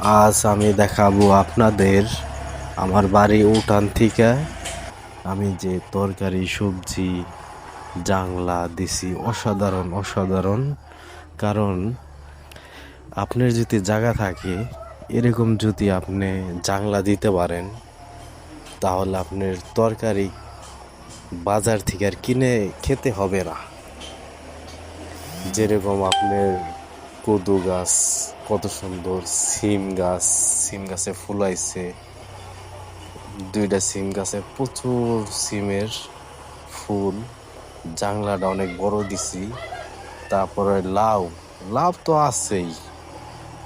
আজ আমি দেখাবো আপনাদের আমার বাড়ি উঠান থেকে আমি যে তরকারি, সবজি, জাংলা দিছি। অসাধারণ অসাধারণ। কারণ আপনার যদি জায়গা থাকে, এরকম যদি আপনি জাংলা দিতে পারেন, তাহলে আপনার তরকারি বাজার থেকে আর কিনে খেতে হবে না। যেরকম আপনার কদু গাছ, কত সুন্দর সিম গাছ, সিম গাছে ফুলাইছে দুইটা সিম গাছে প্রচুর সিমের ফুল। জাংলাটা অনেক বড় দিছি, তারপরে লাউ লাউ তো আছেই।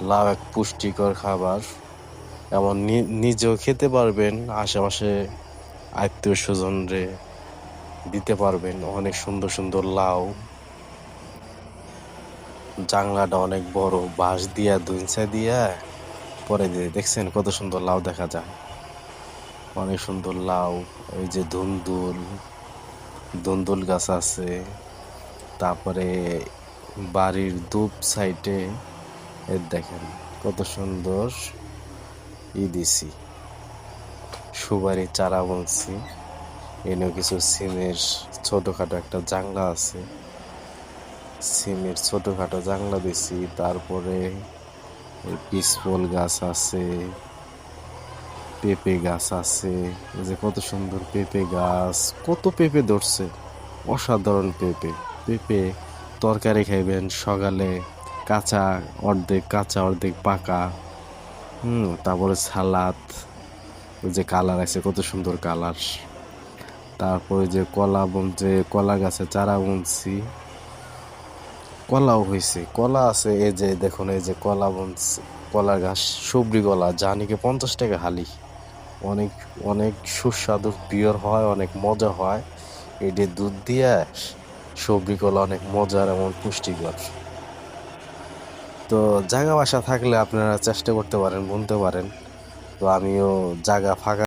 লাউ এক পুষ্টিকর খাবার। এমন নিজেও খেতে পারবেন, আশেপাশে আত্মীয় স্বজনরে দিতে পারবেন। অনেক সুন্দর সুন্দর লাউ। জাংলাটা অনেক বড়, বাঁশ দিয়া দুইসা দিয়া। পরে দিয়ে দেখছেন কত সুন্দর লাউ দেখা যায়। অনেক সুন্দর লাউ, এই যে ধুন্দুল ধুন্দুল গাছ আছে। তারপরে বাড়ির দুপ সাইডে, এ দেখেন কত সুন্দর ই দিছি সুবারি চারা বলছি এনে কিছু সিমের ছোটখাটো একটা জাংলা আছে। সিমের ছোটখাটো জাংলা দিছি, তারপরে পিসফল গাছ আছে, পেঁপে গাছ আছে যে কত সুন্দর পেঁপে গাছ, কত পেঁপে ধরছে, অসাধারণ পেঁপে। পেঁপে তরকারি খাইবেন, সকালে কাঁচা অর্ধেক কাঁচা অর্ধেক পাকা, হুম, তারপরে সালাদ যে কালার আছে, কত সুন্দর কালার। তারপরে যে কলা যে কলা গাছে চারা বুনছি কলাও হয়েছে। কলা আছে, এই যে দেখুন, এই যে কলা বুনছি কলা গাছ সবরি কলা যা নাকি পঞ্চাশ টাকা হালি। অনেক অনেক সুস্বাদু পিওর হয়, অনেক মজা হয়। এটি দুধ দিয়ে সবরি কলা অনেক মজার এবং পুষ্টিকর। তো জায়গা বাসা থাকলে আপনারা চেষ্টা করতে পারেন, বুনতে পারেন। তো আমিও জায়গা ফাঁকা